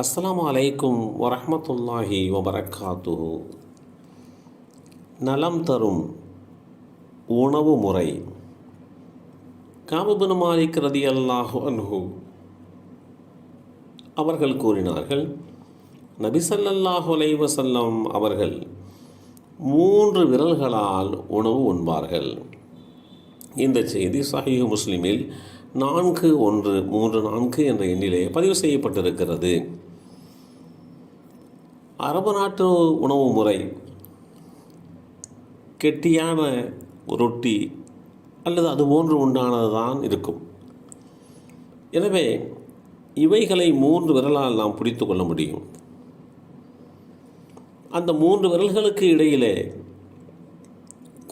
அஸ்லாம் அலைக்கும் வரமத்துல்லாஹி வபரகாத்து நலம் தரும் உணவு முறை. காபுபின் மாலிக் ரதி அல்லாஹு அன்ஹு அவர்கள் கூறினார்கள் நபிசல்லாஹு அலைஹி அவர்கள் மூன்று விரல்களால் உணவு உண்பார்கள். இந்த செய்தி சஹீஹ் முஸ்லிமில் நான்கு ஒன்று மூன்று நான்கு என்ற எண்ணிலே பதிவு செய்யப்பட்டிருக்கிறது. அரபு நாட்டு உணவு முறை. கெட்டியான ரொட்டி அல்லது அது போன்று உண்டானது தான் இருக்கும். எனவே இவைகளை மூன்று விரலால் நாம் பிடித்து கொள்ள முடியும். அந்த மூன்று விரல்களுக்கு இடையிலே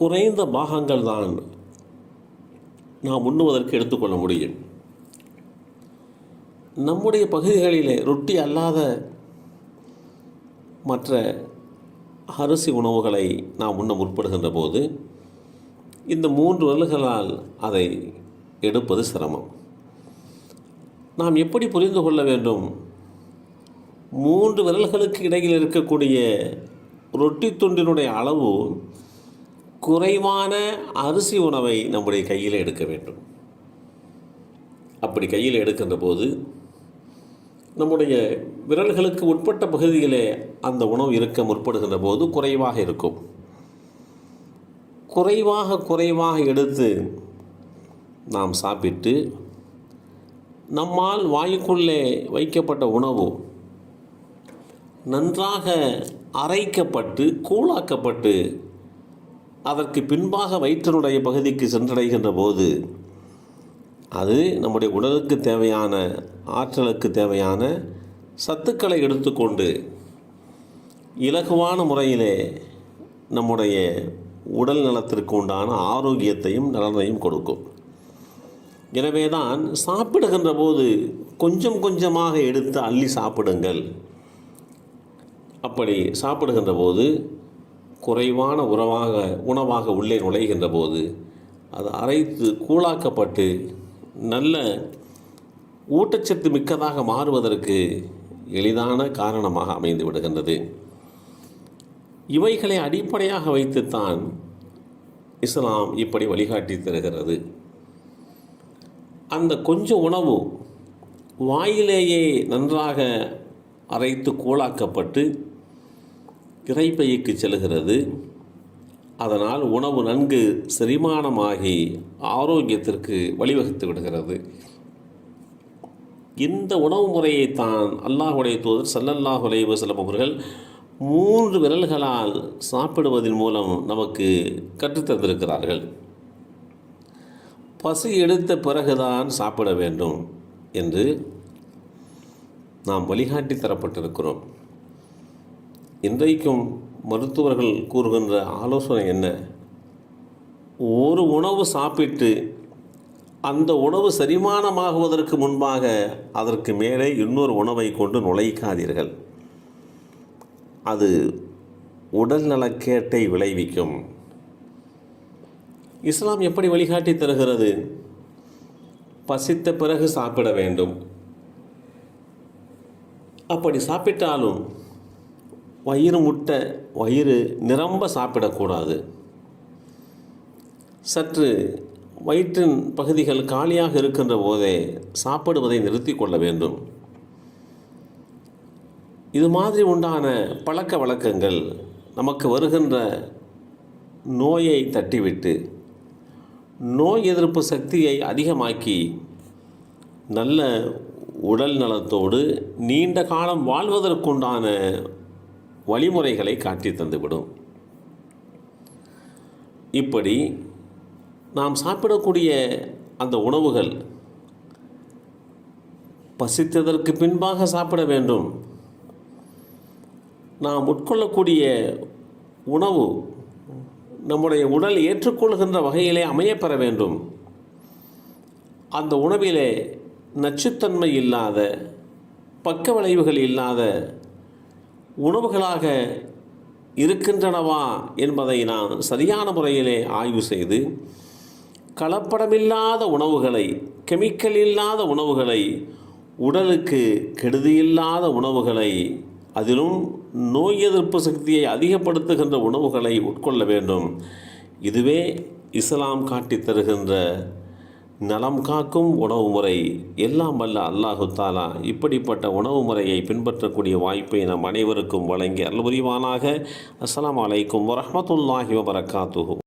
குறைந்த பாகங்கள் தான் நாம் உண்ணுவதற்கு எடுத்துக்கொள்ள முடியும். நம்முடைய பகுதிகளிலே ரொட்டி அல்லாத மற்ற அரிசி உணவுகளை நாம் உண்ண முற்படுகின்ற போது இந்த மூன்று விரல்களால் அதை எடுப்பது சிரமம். நாம் எப்படி புரிந்து கொள்ள வேண்டும்? மூன்று விரல்களுக்கு இடையில் இருக்கக்கூடிய ரொட்டி துண்டினுடைய அளவு குறைவான அரிசி உணவை நம்முடைய கையில் எடுக்க வேண்டும். அப்படி கையில் எடுக்கின்ற போது நம்முடைய விரல்களுக்கு உட்பட்ட பகுதியிலே அந்த உணவு இருக்க முற்படுகின்ற போது குறைவாக இருக்கும். குறைவாக குறைவாக எடுத்து நாம் சாப்பிட்டு நம்மால் வாயுக்குள்ளே வைக்கப்பட்ட உணவு நன்றாக அரைக்கப்பட்டு கூழாக்கப்பட்டு அதற்கு பின்பாக வயிற்றினுடைய பகுதிக்கு சென்றடைகின்ற போது அது நம்முடைய உடலுக்கு தேவையான ஆற்றலுக்கு தேவையான சத்துக்களை எடுத்துக்கொண்டு இலகுவான முறையிலே நம்முடைய உடல் நலத்திற்கு உண்டான ஆரோக்கியத்தையும் நலனையும் கொடுக்கும். எனவே தான் சாப்பிடுகின்ற போது கொஞ்சம் கொஞ்சமாக எடுத்து அள்ளி சாப்பிடுங்கள். அப்படி சாப்பிடுகின்ற போது குறைவான உறவாக உணவாக உள்ளே நுழைகின்ற போது அது அரைத்து கூழாக்கப்பட்டு நல்ல ஊட்டச்சத்து மிக்கதாக மாறுவதற்கு எளிதான காரணமாக அமைந்து விடுகின்றது. இவைகளை அடிப்படையாக வைத்துத்தான் இஸ்லாம் இப்படி வழிகாட்டி தருகிறது. அந்த கொஞ்சம் உணவு வாயிலேயே நன்றாக அரைத்து கூழாக்கப்பட்டு இறைப்பைக்கு செல்கிறது. அதனால் உணவு நன்கு செரிமானமாகி ஆரோக்கியத்திற்கு வழிவகுத்து விடுகிறது. இந்த உணவு முறையை தான் அல்லாஹுடைய தூதர் சல்லல்லாஹ் அலைவசலம் அவர்கள் மூன்று விரல்களால் சாப்பிடுவதன் மூலம் நமக்கு கற்றுத்தந்திருக்கிறார்கள் பசி எடுத்த பிறகுதான் சாப்பிட வேண்டும் என்று நாம் வழிகாட்டி தரப்பட்டிருக்கிறோம். இன்றைக்கும் மருத்துவர்கள் கூறுகின்ற ஆலோசனை என்ன? ஒரு உணவு சாப்பிட்டு அந்த உணவு செரிமானமாகுவதற்கு முன்பாக அதற்கு மேலே இன்னொரு உணவை கொண்டு நுழைக்காதீர்கள். அது உடல் நலக்கேட்டை விளைவிக்கும். இஸ்லாம் எப்படி வழிகாட்டி தருகிறது? பசித்த பிறகு சாப்பிட வேண்டும். அப்படி சாப்பிட்டாலும் வயிறு முட்டை வயிறு நிரம்ப சாப்பிடக்கூடாது. சற்று வயிற்றின் பகுதிகள் காலியாக இருக்கின்ற போதே சாப்பிடுவதை நிறுத்தி கொள்ள வேண்டும். இது மாதிரி உண்டான பழக்க வழக்கங்கள் நமக்கு வருகின்ற நோயை தட்டிவிட்டு நோய் எதிர்ப்பு சக்தியை அதிகமாக்கி நல்ல உடல் நலத்தோடு நீண்ட காலம் வாழ்வதற்குண்டான வழிமுறைகளை காட்டி தந்துவிடும். இப்படி நாம் சாப்பிடக்கூடிய அந்த உணவுகள் பசித்ததற்கு பின்பாக சாப்பிட வேண்டும். நாம் உட்கொள்ளக்கூடிய உணவு நம்முடைய உடல் ஏற்றுக்கொள்கின்ற வகையிலே அமையப்பெற வேண்டும். அந்த உணவிலே நச்சுத்தன்மை இல்லாத பக்க விளைவுகள் இல்லாத உணவுகளாக இருக்கின்றனவா என்பதை நான் சரியான முறையிலே ஆய்வு செய்து கலப்படமில்லாத உணவுகளை கெமிக்கல் இல்லாத உணவுகளை உடலுக்கு கெடுதியில்லாத உணவுகளை அதிலும் நோய் எதிர்ப்பு சக்தியை அதிகப்படுத்துகின்ற உணவுகளை உட்கொள்ள வேண்டும். இதுவே இஸ்லாம் காட்டித் தருகின்ற நலம் காக்கும் உணவு முறை. எல்லாம் வல்ல அல்லாஹு தாலா. இப்படிப்பட்ட உணவு முறையை பின்பற்றக்கூடிய வாய்ப்பை நம் அனைவருக்கும் வழங்கி அருள் புரிவானாக. அஸ்ஸலாமு அலைக்கும் வரஹ்மத்துல்லாஹி வபரகாத்துஹு.